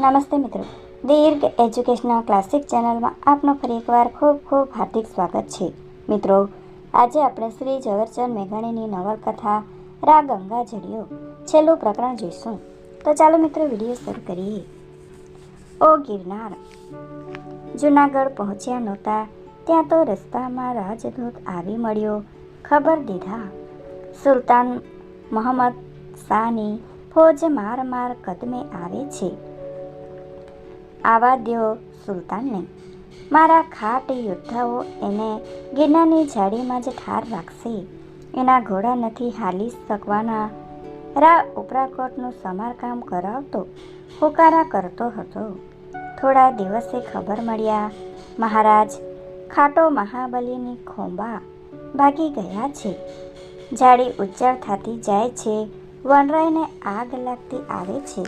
નમસ્તે મિત્રો. દીર્ઘ educational classic ચેનલમાં આપનું ફરી એકવાર ખૂબ ખૂબ હાર્દિક સ્વાગત છે. મિત્રો, આજે આપણે શ્રી ઝવેરચંદ મેઘાણીની નવલકથા રા ગંગા ઝડિયો છેલ્લું પ્રકરણ જોઈશું. તો ચાલો મિત્રો, વીડિયો શરૂ કરીએ. ઓ ગિરનાર, જુનાગઢ પહોંચ્યા નહોતા, ત્યાં તો રસ્તામાં રાજદૂત આવી મળ્યો. ખબર દીધા, સુલતાન મોહમ્મદ શાહની ફોજ માર માર કદમે આવે છે. આવા દો સુલતાનને. મારા ખાટ યોદ્ધાઓ એને ગિરનારની જાળીમાં જ ઠાર રાખશે. એના ઘોડા નથી હાલી શકવાના. રા ઉપરાકોટનું સમારકામ કરાવતો, હુકારા કરતો હતો. થોડા દિવસે ખબર મળ્યા, મહારાજ, ખાટો મહાબલીની ખોંબા ભાગી ગયા છે. જાળી ઉજ્જળ થતી જાય છે વનરાયને આગ લાગતી આવે છે.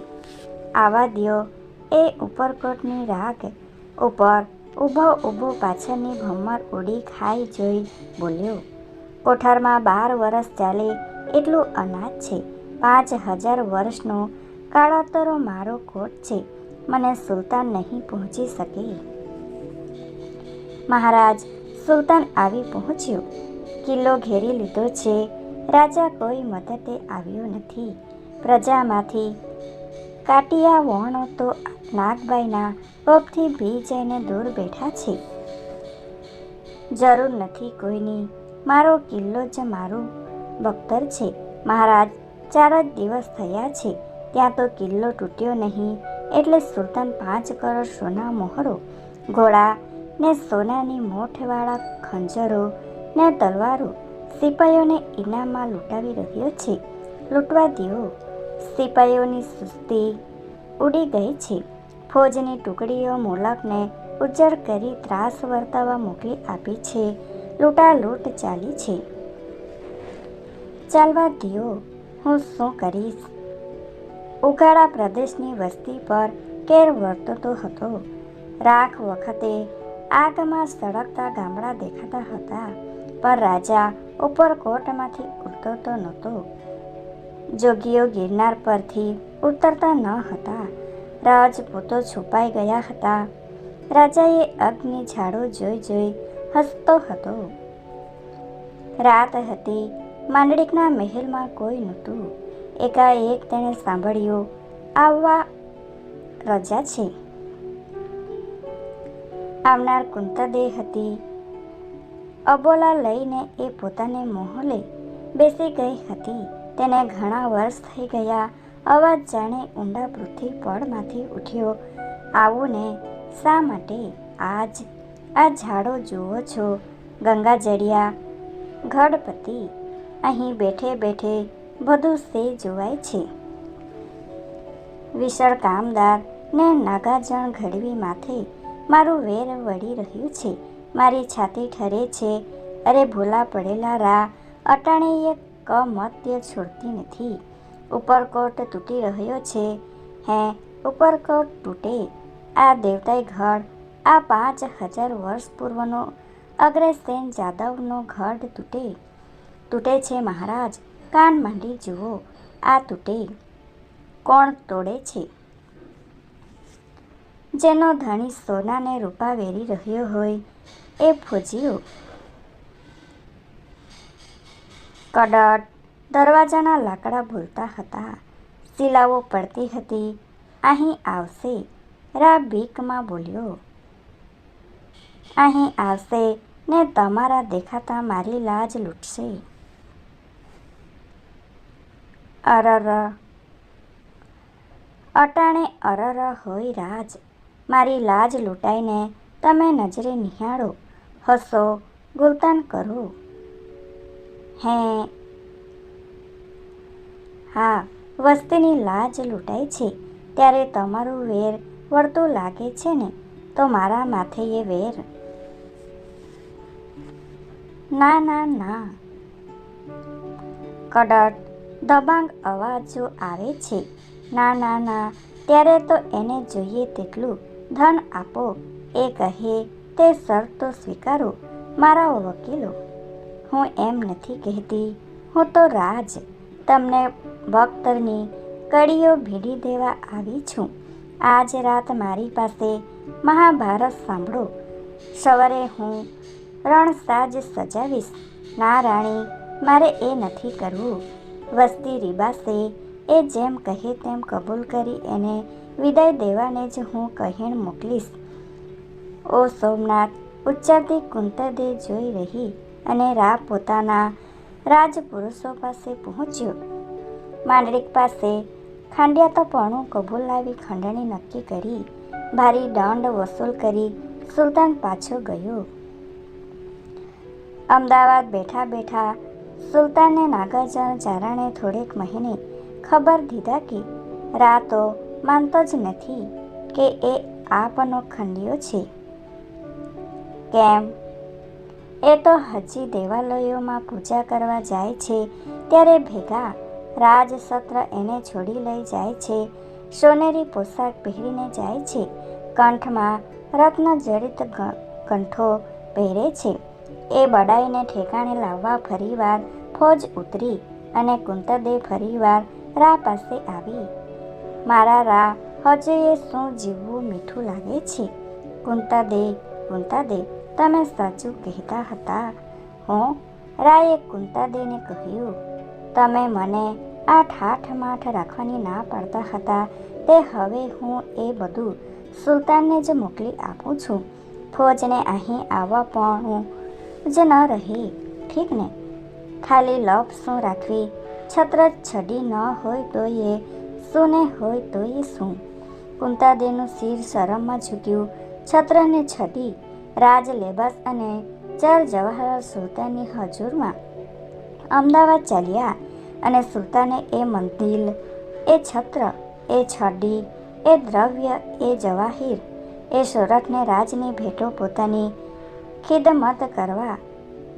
આવા દ્યો એ ઉપરકોટની રાગ ઉપર ઊભો ઊભો પાછળની ભમર ઉડી ખાઈ જોઈ બોલ્યો, કોઠારમાં બાર વર્ષ ચાલે એટલું અનાજ છે. પાંચ હજાર વર્ષનો કાળાતરો મારો કોટ છે. મને સુલતાન નહીં પહોંચી શકે. મહારાજ, સુલતાન આવી પહોંચ્યો. કિલ્લો ઘેરી લીધો છે. રાજા કોઈ મદદે આવ્યો નથી. પ્રજામાંથી કાટિયા વણો તો નાગબાઈના પગથી ભી જઈને દૂર બેઠા છે. જરૂર નથી કોઈની. મારો કિલ્લો જ મારું બખ્તર છે. મહારાજ, ચાર જ દિવસ થયા છે. ત્યાં તો કિલ્લો તૂટ્યો નહીં. એટલે સુલતાન પાંચ કરોડ સોના મોહરો, ઘોડા ને સોનાની મોઠવાળા ખંજરો ને તલવારો સિપાઈઓને ઇનામમાં લૂંટાવી રહ્યો છે. લૂંટવા દ્યો સિપાઈઓની સુસ્તી ઉડી ગઈ છે. ફોજની ટુકડીઓ મોલકને ઉજ્જડ કરી ત્રાસ વર્તાવા મોકલી આપી છે. લૂંટાલૂંટ ચાલી છે. ચાલવા દિયો, હું શું કરીશ? ઉઘાડા પ્રદેશની વસ્તી પર કેર વર્તતો હતો. રાખ વખતે આગમાં સળગતા ગામડા દેખાતા હતા, પણ રાજા ઉપરકોટમાંથી ઉતરતો નહોતો. જોગીઓ ગિરનાર પરથી ઉતરતા ન હતા. રાજપૂતો છુપાઈ ગયા હતા. રાજાએ અગ્નિ ઝાડો જોઈ જોઈ હસતો હતો. રાત હતી. માંડળીકના મહેલમાં કોઈ નહોતું. એકાએક તેણે સાંભળ્યું, આવવા રજા છે. આવનાર કુંતદે હતી. અબોલા લઈને એ પોતાને મોહલે બેસી ગઈ હતી. તેને ઘણા વર્ષ થઈ ગયા. અવાજ જાણે ઊંડા પૃથ્વી પડમાંથી ઉઠ્યો. આવું ને શા માટે આજ? આ ઝાડો જુઓ છો ગંગા જડિયા ગઢપતિ અહીં બેઠે બેઠે બધું સે જોવાય છે. વિશાળ કામદાર, ને નાગાજણ ઘડવી માથે મારું વેર વળી રહ્યું છે. મારી છાતી ઠરે છે. અરે ભૂલા પડેલા રા અટાણીએ કમત્ય છોડતી નથી. ઉપરકોટ તૂટી રહ્યો છે. હે, ઉપરકોટ તૂટે. આ દેવતાઈ ગઢ આ પાંચ હજાર વર્ષ પૂર્વનો અગ્રસેન જાદવનો ગઢ તૂટે. તૂટે છે મહારાજ. કાન માંડી જુઓ. આ તૂટે. કોણ તોડે છે? જેનો ધણી સોનાને રૂપા વેરી રહ્યો હોય, એ ફોજીઓ કડટ દરવાજાના લાકડા ભૂલતા હતા. શિલાઓ પડતી હતી. અહીં આવશે રા બીકમાં બોલ્યો. અહીં આવશે ને તમારા દેખાતા મારી લાજ લૂંટશે. અરર. અટાણે અરર હોય રાજ. મારી લાજ લૂંટાઈને તમે નજરે નિહાળો. હસો, ગુલતાન કરો. હે. હા, વસ્તીની લાજ લૂંટાય છે. ત્યારે તમારું વેર વળતું લાગે છે ને, તો મારા માથે એ વેર. ના ના ના. કડટ દબાંગ અવાજો આવે છે. ના ના ના, ત્યારે તો એને જોઈએ તેટલું ધન આપો. એ કહે, તે શરત સ્વીકારો. મારા વકીલો હું એમ નથી કહેતી. હું તો રાજ. તમને ભક્તની કડીઓ ભેડી દેવા આવી છું. આજ રાત મારી પાસે મહાભારત સાંભળો. સવારે હું રણસાજ સજાવીશ. ના રાણી મારે એ નથી કરવું. વસ્તી રીબાસે એ જેમ કહે તેમ કબૂલ કરી એને વિદાય દેવાને જ હું કહેણ મોકલીશ. ઓ સોમનાથ ઉચ્ચારતી કુંતદે જોઈ રહી. અને રા પોતાના રાજપુરુષો પાસે પહોંચ્યો. માંડલિક પાસે ખાંડિયા તો પણું કબૂલ લાવી ખંડણી નક્કી કરી, ભારી દંડ વસૂલ કરી સુલતાન પાછો ગયો. અમદાવાદ બેઠા બેઠા સુલતાનને નાગાર્જુન ચારણે થોડેક મહિને ખબર દીધા કે રા તો માનતો જ નથી કે એ આપનો ખંડિયો છે. કેમ? એ તો હજી દેવાલયોમાં પૂજા કરવા જાય છે, ત્યારે ભેગા રાજસત્ર એને છોડી લઈ જાય છે, સોનેરી પોશાક પહેરીને જાય છે, કંઠમાં રત્ન જડિત કંઠો પહેરે છે. એ બડાઈને ઠેકાણે લાવવા ફરીવાર ફોજ ઉતરી અને કુંતદે ફરીવાર રા પાસે આવી. મારા રા, હજુ એ શું જીવવું મીઠું લાગે છે? કુંતાદે કુંતાદે તમે સાચું કહેતા હતા. હું રાયે કુંતાદેને કહ્યું, તમે મને આ ઠાઠ માઠ રાખવાની ના પાડતા હતા. તે હવે હું એ બધું સુલતાનને જ મોકલી આપું છું. ફોજને અહીં આવવા પણ હું જ ન રહી. ઠીક ને? ખાલી લપ શું રાખવી? છત્ર છડી ન હોય તો એ શું ને હોય તો એ શું? કુંતાદેનું શિર શરમમાં ઝૂક્યું છત્રને છડી રાજ લેબાસ અને ચાર જવાહરલાલ સુલતાનની હજુરમાં અમદાવાદ ચાલ્યા અને સુલતાને એ મંદિર, એ છત્ર, એ છડી, એ દ્રવ્ય, એ જવાહીર, એ સોરઠને રાજની ભેટો પોતાની ખિદમત કરવા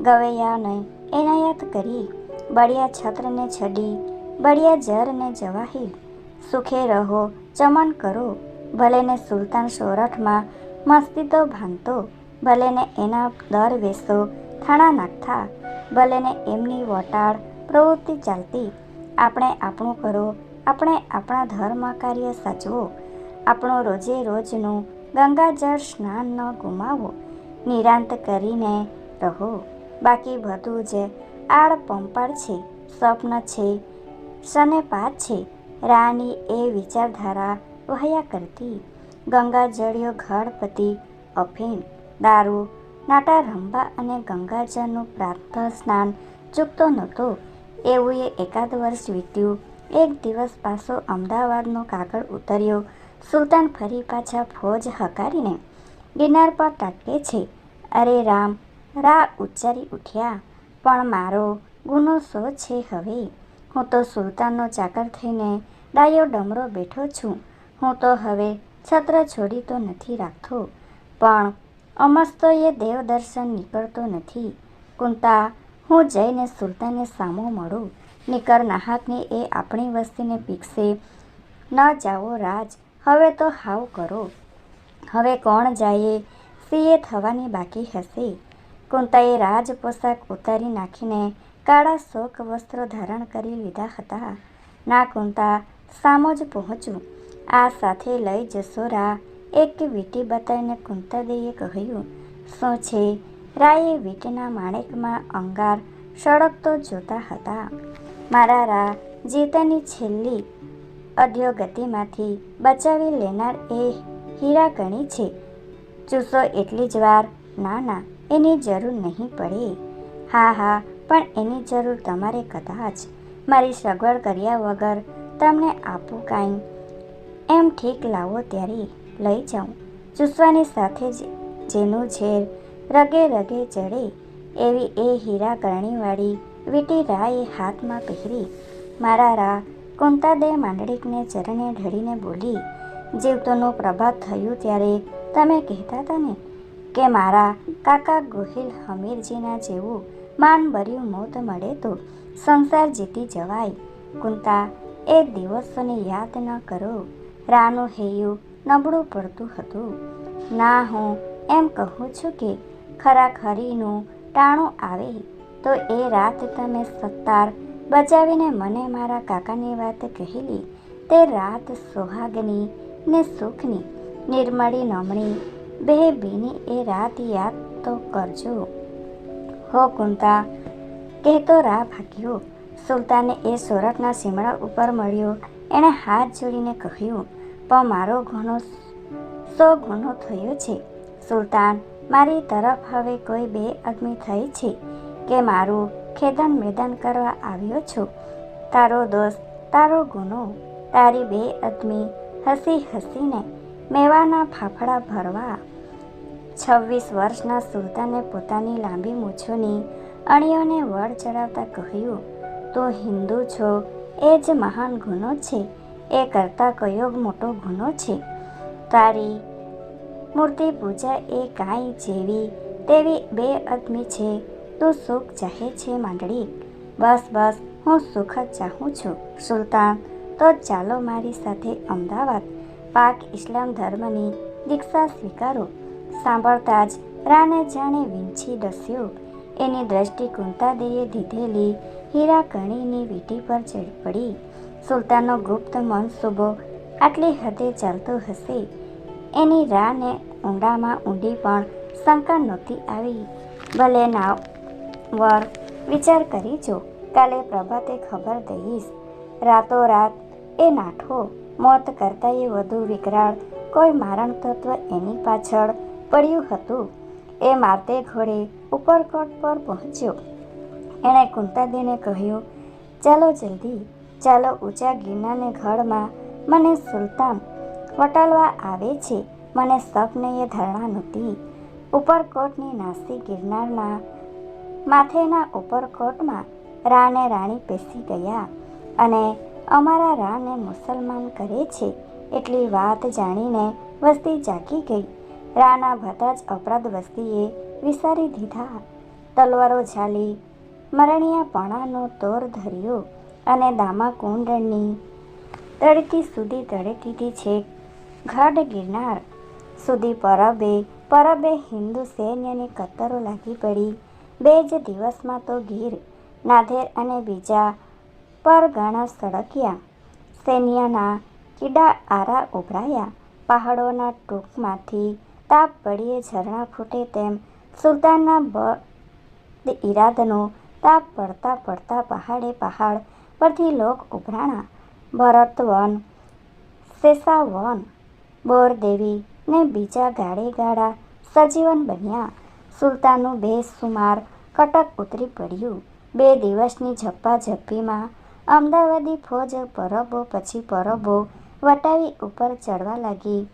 ગવૈયાને એનાયત કરી, બળિયા છત્રને છડી, બળિયા જરને જવાહીર, સુખે રહો, ચમન કરો, ભલેને સુલતાન સોરઠમાં મસ્તી તો ભાંગતો ભલેને એના દર વેસો થાણા નાખતા, ભલેને એમની વટાળ પ્રવૃત્તિ ચાલતી. આપણે આપણું કરો, આપણે આપણા ધર્મ કાર્ય સાચવો. આપણો રોજે રોજનું ગંગાજળ સ્નાન ન ગુમાવો. નિરાંત કરીને રહો. બાકી બધું જ આડ પંપાળ છે, સ્વપ્ન છે સનેપાત છે. રાની એ વિચારધારા વહ્યા કરતી. ગંગાજળિયો ઘડપતિ અફીણ દારૂ નાટા રંભા અને ગંગાજળનું પ્રાપ્ત સ્નાન ચૂકતો નહોતો. એવું એ એકાદ વર્ષ વીત્યું. એક દિવસ પાછો અમદાવાદનો કાગળ ઉતર્યો. સુલતાન ફરી પાછા ફોજ હકારીને ગિરનાર પર તાટકે છે. અરે રામ, રા ઉચ્ચારી ઉઠ્યા. પણ મારો ગુનો શો છે હવે? હું તો સુલતાનનો ચાકર થઈને ડાયો ડમરો બેઠો છું. હું તો હવે છત્ર છોડી તો નથી રાખતો. પણ અમસ્તો એ દેવદર્શન નીકળતો નથી. કુંતા, હું જઈને સુલતાનને સામો મળું. નીકર નાહકને એ આપણી વસ્તીને પીકશે ન જાઓ રાજ, હવે તો હાવ કરો. હવે કોણ જાયે? સીએ થવાની બાકી હશે. કુંતાએ રાજ પોશાક ઉતારી નાખીને કાળા શોક વસ્ત્રો ધારણ કરી લીધા હતા. ના કુંતા, સામો જ પહોંચું. આ સાથે લઈ જશો રા. એક વીંટી બતાવીને કુંતાદેવીએ કહ્યું, શું છે? રાયે વીંટીના માણેકમાં અંગાર સળગતો જોતા હતા. મારા રા જીતાની છેલ્લી અધ્યોગતિમાંથી બચાવી લેનાર એ હીરા ગણી છે. ચૂસો એટલી જ વાર. ના ના, એની જરૂર નહીં પડે. હા હા, પણ એની જરૂર તમારે કદાચ. મારી સગવડ કર્યા વગર તમને આપું કાંઈ. એમ ઠીક લાવો ત્યારે. લઈ જાઉં. ચૂસવાની સાથે જ જેનું ઝેર રગે રગે ચડે, એવી એ હીરા કરણીવાળી વીટી રાએ હાથમાં પહેરી, મારા રા, કુંતાદે માંડળીકને ચરણે ઢળીને બોલી, જીવતોનું પ્રભાત થયું ત્યારે તમે કહેતા હતા ને કે મારા કાકા ગોહિલ હમીરજીના જેવું માનભર્યું મોત મળે તો સંસાર જીતી જવાય. કુંતા, એ દિવસોને યાદ ન કરો. રાનું હૈયું નબળું પડતું હતું. ના, હું એમ કહું છું કે ખરાખરીનું ટાણું આવે તો એ રાત તમે સત્તાર બચાવીને મને મારા કાકાની વાત કહેલી. તે રાત સુહાગની ને સુખની, નિર્મળી નમણી, બે બેની એ રાત યાદ તો કરજો. હો કુંતા, કહેતો રા ભાગ્યો સુલતાને એ સોરઠના સીમડા ઉપર મળ્યો. એણે હાથ જોડીને કહ્યું પણ મારો ગુનો સો ગુનો થયો છે. સુલતાન, મારી તરફ હવે કોઈ બે આદમી થઈ છે કે મારું ખેદન મેદાન કરવા આવ્યો છું. તારો દોસ્ત તારો ગુનો, તારી બે આદમી હસી હસીને મેવાના ફાફડા ભરવા. છવ્વીસ વર્ષના સુલતાને પોતાની લાંબી મૂછોની અણીઓને વળ ચડાવતા કહ્યું, તું હિન્દુ છો, એ જ મહાન ગુનો છે. એ કરતાં કયો મોટો ગુનો છે? તારી મૂર્તિ પૂજા એ કાંઈ જેવી તેવી બે અદમી છે. તું સુખ ચાહે છે માંડળી? બસ બસ, હું સુખ જ ચાહું છું. સુલતાન, તો ચાલો મારી સાથે અમદાવાદ. પાક ઇસ્લામ ધર્મની દીક્ષા સ્વીકારો. સાંભળતા જ રાને જાણે વીંછી ડસ્યું. એની દ્રષ્ટિ કુંતાદેએ દીધેલી હીરા કણીની વીંટી પર ચડી પડી. સુલતાનનો ગુપ્ત મન શુભો આટલી હદે ચાલતો હશે. એની રાને ઊંડામાં ઊંડી પણ શંકા નહોતી આવી. ભલે ના વર વિચાર કરી જો, કાલે પ્રભાતે ખબર દઈશ. રાતોરાત એ નાઠો, મોત કરતાં એ વધુ વિકરાળ. કોઈ મારણ તત્વ એની પાછળ પડ્યું હતું. એ મારતે ઘોડે ઉપરકોટ પર પહોંચ્યો. એણે કુંતાદીને કહ્યું, ચાલો જલ્દી. ચાલો ઊંચા ગિરનારને ઘડમાં મને સુલતાન વટાલવા આવે છે. મને સપને એ ધરણા નહોતી. ઉપરકોટની નાસી ગિરનારના માથેના ઉપરકોટમાં રાને રાણી પેસી ગયા અને અમારા રાને મુસલમાન કરે છે એટલી વાત જાણીને વસ્તી જાગી ગઈ. રાના બધા જ અપરાધ વસ્તીએ વિસારી દીધા. તલવારો ઝાલી, મરણિયાપણાનો તોર ધર્યો. અને દામા કુંડની તડકી સુધી દીધી છે. ગઢ ગિરનાર સુધી પરબે પરબે હિન્દુ સૈન્યની કતરો લાગી પડી. બે જ દિવસમાં તો ગીર, નાધેર અને બીજા પરગણા સળક્યા સૈન્યના કીડા આરા ઉભરાયા. પહાડોના ટૂંકમાંથી તાપ પડીએ ઝરણા ફૂટે તેમ સુલતાનના બ ઈરાદનો તાપ પડતા પડતા પહાડે પહાડ પરથી લોક ઉભરાણા ભરતવન શેષાવન બોરદેવી ને બીજા ગાડે ગાડા સજીવન બન્યા. સુલતાનનું બેસુમાર કટક ઉતરી પડ્યું. બે દિવસની ઝપ્પાઝપ્પીમાં અમદાવાદી ફોજ પરબો પછી પરબો વટાવી ઉપર ચડવા લાગી.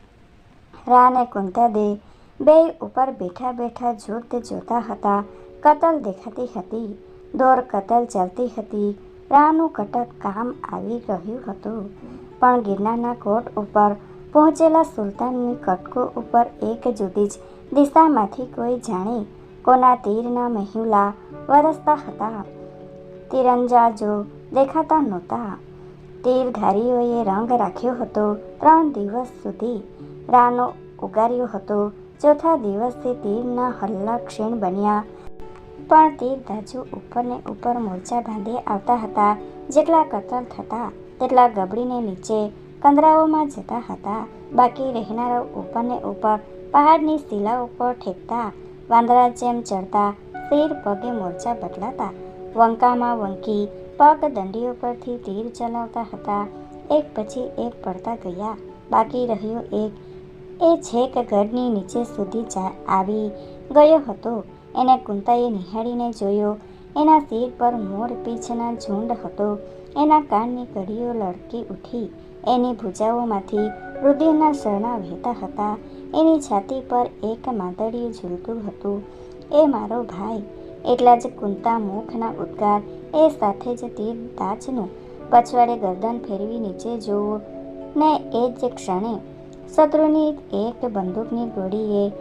રાને કુંતાદે બે ઉપર બેઠા બેઠા જોત જોતા હતા. કતલ દેખાતી હતી. દોર કતલ ચાલતી હતી. રાનું કટક કામ આવી રહ્યું હતું. પણ ગિરનારના કોટ ઉપર પહોંચેલા સુલતાનની કટકો ઉપર એક જુદી જ દિશામાંથી કોઈ જાણે કોના તીરના મહિલા વરસતા હતા. તીરંજાજો દેખાતા નહોતા. તીરધારીઓએ રંગ રાખ્યો હતો ત્રણ દિવસ સુધી. રાનો ઉગાર્યો હતો. ચોથા દિવસે તીરના હલ્લા ક્ષીણ બન્યા. પણ તે દાજુ ઉપરને ઉપર મોરચા બાંધી આવતા હતા. જેટલા કતલ થતા, તેટલા ગબડીને નીચે કંદરાઓમાં જતા હતા. બાકી રહેનારાઓ ઉપરને ઉપર પહાડની શિલા ઉપર ઠેકતા, વાંદરા જેમ ચડતા, શેર પગે મોરચા બદલાતા. વંકામાં વંકી, પગ દંડીઓ પરથી તીર ચલાવતા હતા. એક પછી એક પડતા ગયા. બાકી રહ્યો એક. એ છેક ગઢની નીચે સુધી આવી ગયો હતો. એને કુંતાએ નિહાળીને જોયો. એના શિર પર મોર પીછના ઝુંડ હતો. એના કાનની કડીઓ લડકી ઉઠી. એની ભૂજાઓમાંથી રુધિરના શરણા વહેતા હતા. એની છાતી પર એક માદળીયું ઝૂલતું હતું. એ મારો ભાઈ. એટલા જ કુંતા મુખના ઉદ્ગાર. એ સાથે જ તીર દાચનું પછવાડે ગરદન ફેરવી નીચે જોવું ને એ જ ક્ષણે શત્રુની એક બંદૂકની ગોળીએ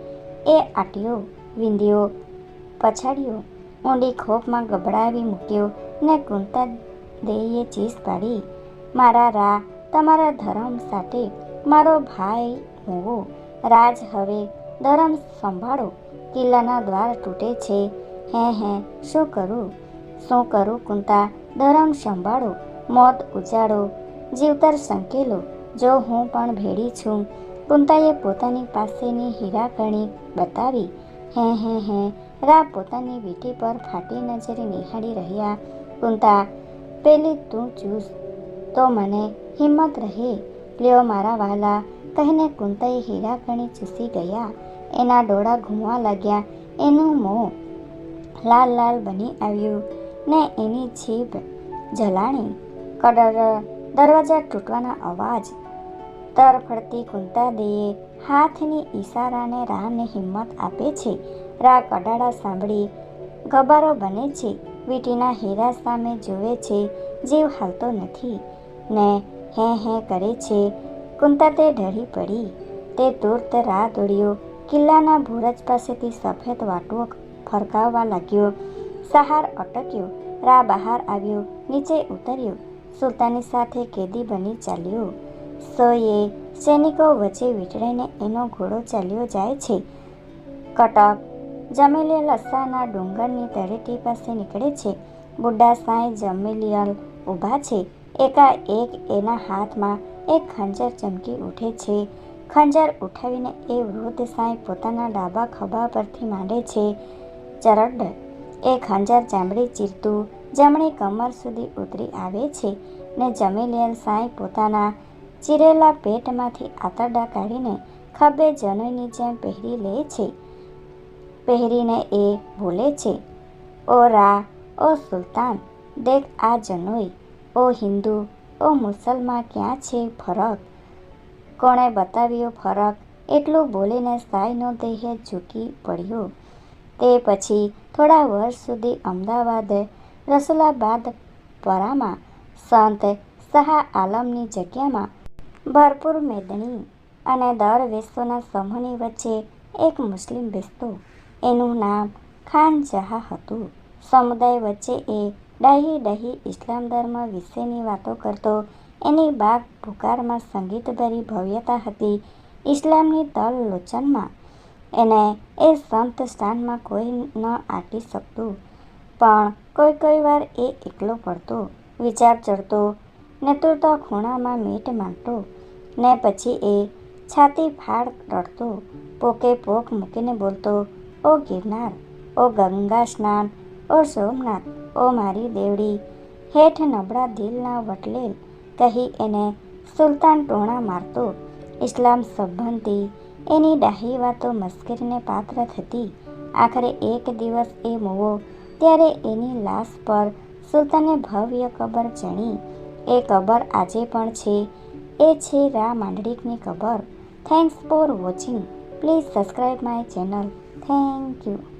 એ આટ્યો, વિંધ્યો. પછાડ્યો ઊંડી ખોપમાં ગભડાવી મૂક્યો ને કુંતા દેહીએ ચીસ પાડી, મારા રા, તમારા ધર્મ સાથે મારો ભાઈ હોવો. રાજ હવે ધર્મ સંભાળો. કિલ્લાના દ્વાર તૂટે છે. હે હે, શું કરું? શું કરું કુંતા? ધરમ સંભાળો. મોત ઉજાડો જીવતર સંકેલો. જો હું પણ ભેડી છું. કુંતાએ પોતાની પાસેની હીરાકણી બતાવી, હે હે હે રા પોતાની વીટી પર ફાટી નજરે નિહાળી રહ્યા. કુંતા, પેલી તું ચૂસ, તો મને હિંમત રહે. લ્યો મારા વાલા. કહીને કુંતાએ હીરા ઘણી ચૂસી ગયા. એના ડોળા ઘૂમવા લાગ્યા. એનું મોં લાલ લાલ બની આવ્યું ને એની જીભ જલાણી. કડર દરવાજા તૂટવાના અવાજ તરફડતી કુંતા દેએ હાથની ઈશારાને રાને હિંમત આપે છે. રા કડાડા સાંભળી ગબારો બને છે. વીટીના હીરા સામે જુએ છે. જીવ હાલતો નથી. ને હે હે કરે છે. કુંતા તે ઢળી પડી. તે તુરત રાહ દોડ્યો. કિલ્લાના ભુરજ પાસેથી સફેદ વાટવો ફરકાવવા લાગ્યો. સહાર અટક્યો. રા બહાર આવ્યો. નીચે ઉતર્યો. સુલતાની સાથે કેદી બની ચાલ્યો. સોયે સૈનિકો વચ્ચે વીંટળાઈને એનો ઘોડો ચાલ્યો જાય છે. કટક જમેલિયલ લસ્સાના ડુંગરની તળેટી પાસે નીકળે છે. બુઢા સાંઈ જમેલિયલ ઊભા છે. એકાએક એના હાથમાં એક ખંજર ચમકી ઉઠે છે. ખંજર ઉઠાવીને એ વૃદ્ધ સાંઈ પોતાના ડાબા ખભા પરથી માંડે છે. ચરડ, એ ખંજર ચામડી ચીરતું, જમણી કમર સુધી ઉતરી આવે છે ને જમેલિયલ સાંઈ પોતાના ચીરેલા પેટમાંથી આતરડા કાઢીને ખભે જનોઈની જેમ પહેરી લે છે. પહેરીને એ બોલે છે, ઓ રા ઓ સુલતાન, દેખ આ જનોઈ, ઓ હિન્દુ, ઓ મુસલમાન, ક્યાં છે ફરક? કોણે બતાવ્યો ફરક? એટલું બોલીને સાઈનો દેહ ઝૂકી પડ્યો. તે પછી થોડા વર્ષ સુધી અમદાવાદ, રસુલાબાદ પરામાં સંત શાહ આલમની જગ્યામાં ભરપૂર મેદની અને દર વિશ્વના સમૂહની વચ્ચે એક મુસ્લિમ બેસતો એનું નામ ખાન જહા હતું. સમુદાય વચ્ચે એ ડાહી ડહી ઇસ્લામ ધર્મ વિશેની વાતો કરતો. એની બાગ ભૂકારમાં સંગીતભરી ભવ્યતા હતી. ઇસ્લામની તલ લોચનમાં એને એ સંત સ્થાનમાં કોઈ ન આટી શકતું. પણ કોઈ કોઈ વાર એ એકલો પડતો, વિચાર ચડતો નેતૃત્વ ખૂણામાં મીટ માંગતો ને પછી એ છાતી ફાડ રડતો, પોકે પોક મૂકીને બોલતો. ઓ ગિરનાર, ઓ ગંગા સ્નાન, ઓ સોમનાથ, ઓ મારી દેવડી, હેઠ નબળા દિલના વટલેલ કહી એને સુલતાન ટોણા મારતો. ઇસ્લામ સંબંધી એની ડાહી વાતો મસ્કરીને પાત્ર થતી. આખરે એક દિવસ એ મોવો ત્યારે એની લાશ પર સુલતાને ભવ્ય કબર ચણી. એ કબર આજે પણ છે. એ છે રા માંડળીકની કબર. Thanks for watching please subscribe my channel 天気は